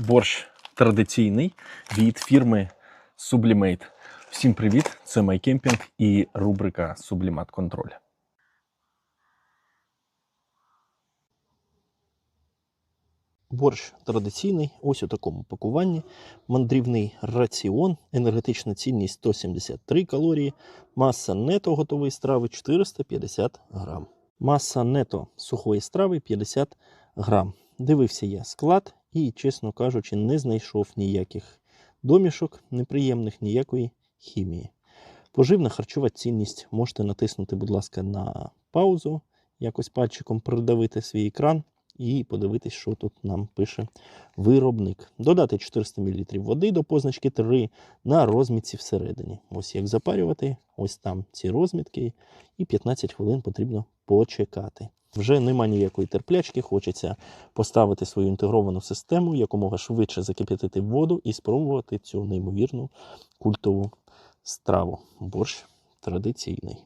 борщ традиційний від фірми Sublimate. Всім привіт! Це MyCamping і рубрика Sublimat Контроль. Борщ традиційний, ось у такому пакуванні. Мандрівний раціон, енергетична цінність 173 калорії, маса нето готової страви 450 грам. Маса нето сухої страви 50 грам. Дивився я склад і, чесно кажучи, не знайшов ніяких домішок, неприємних, ніякої хімії. Поживна харчова цінність можете натиснути, будь ласка, на паузу, якось пальчиком придавити свій екран і подивитись, що тут нам пише виробник. Додати 400 мл води до позначки 3 на розмітці всередині. Ось як запарювати, ось там ці розмітки, і 15 хвилин потрібно почекати. Вже нема ніякої терплячки, хочеться поставити свою інтегровану систему, якомога швидше закип'ятити воду і спробувати цю неймовірну культову страву. Борщ традиційний.